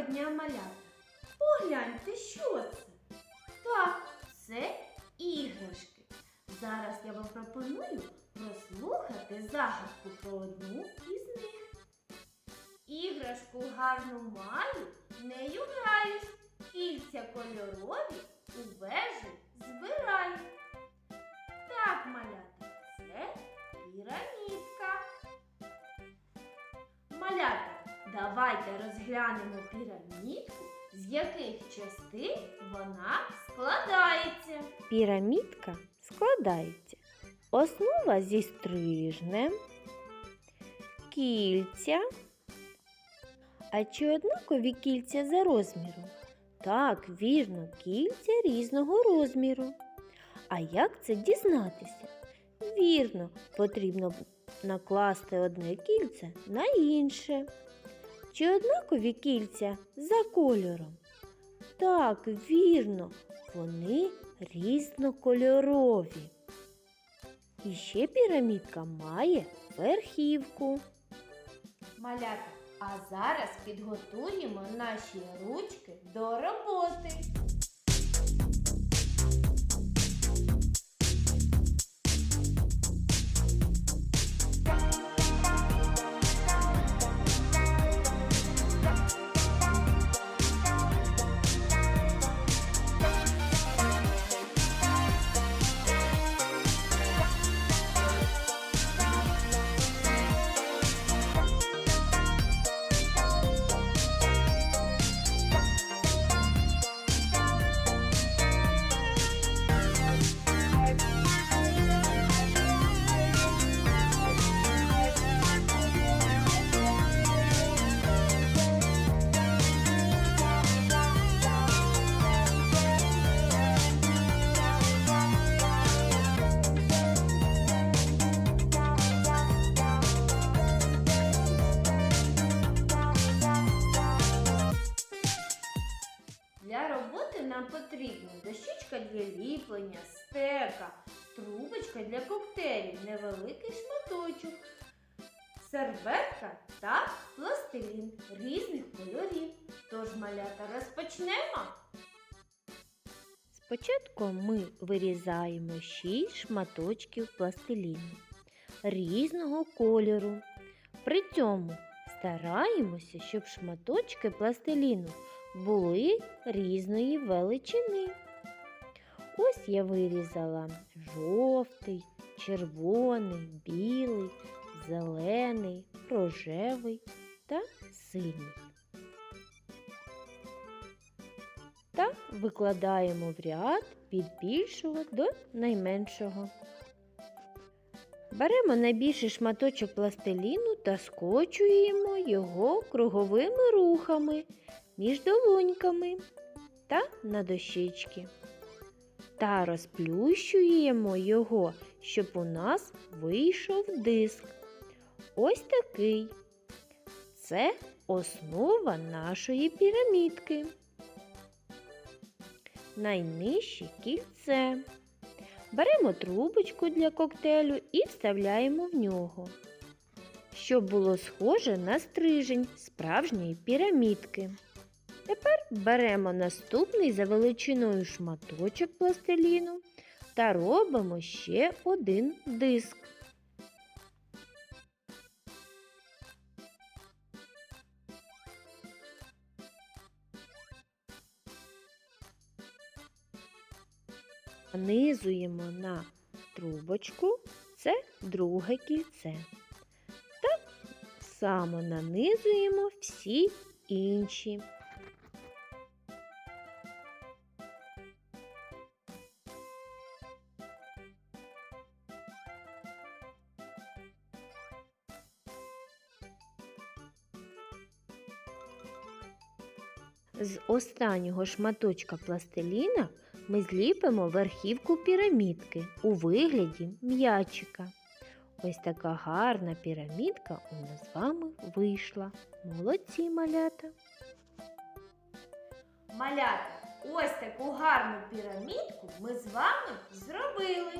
Доброго дня, малята! Погляньте, що це? Так, це іграшки. Зараз я вам пропоную прослухати загадку про одну із них. Іграшку гарну маю, нею граюсь, кільця кольорові у вежу збираю. Так, малята, це пірамідка. Малята, давайте розглянемо пірамідку, з яких частин вона складається. Пірамідка складається. Основа зі стрижнем, кільця. А чи однакові кільця за розміром? Так, вірно, кільця різного розміру. А як це дізнатися? Вірно, потрібно накласти одне кільце на інше. Чи однакові кільця за кольором? Так, вірно, вони різнокольорові. І ще пірамідка має верхівку. Малята, а зараз підготуємо наші ручки до роботи. Роботи нам потрібна дощечка для ліплення, стека, трубочка для коктейлів, невеликий шматочок, серветка та пластилін різних кольорів. Тож, малята, розпочнемо. Спочатку ми вирізаємо 6 шматочків пластиліну різного кольору. При цьому стараємося, щоб шматочки пластиліну були різної величини. Ось я вирізала жовтий, червоний, білий, зелений, рожевий та синій. Та викладаємо в ряд від більшого до найменшого. Беремо найбільший шматочок пластиліну та скочуємо його круговими рухами між долоньками та на дощечки. Та розплющуємо його, щоб у нас вийшов диск. Ось такий. Це основа нашої пірамідки. Найнижче кільце. Беремо трубочку для коктейлю і вставляємо в нього, щоб було схоже на стрижень справжньої пірамідки. Тепер беремо наступний за величиною шматочок пластиліну та робимо ще один диск. Нанизуємо на трубочку це друге кільце. Так само нанизуємо всі інші. З останнього шматочка пластиліна ми зліпимо верхівку пірамідки у вигляді м'ячика. Ось така гарна пірамідка у нас з вами вийшла. Молодці малята! Малята, ось таку гарну пірамідку ми з вами зробили.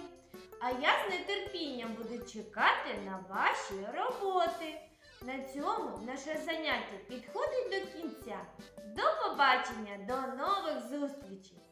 А я з нетерпінням буду чекати на ваші роботи. На цьому наше заняття підходить до кінця. До побачення, до нових зустрічей!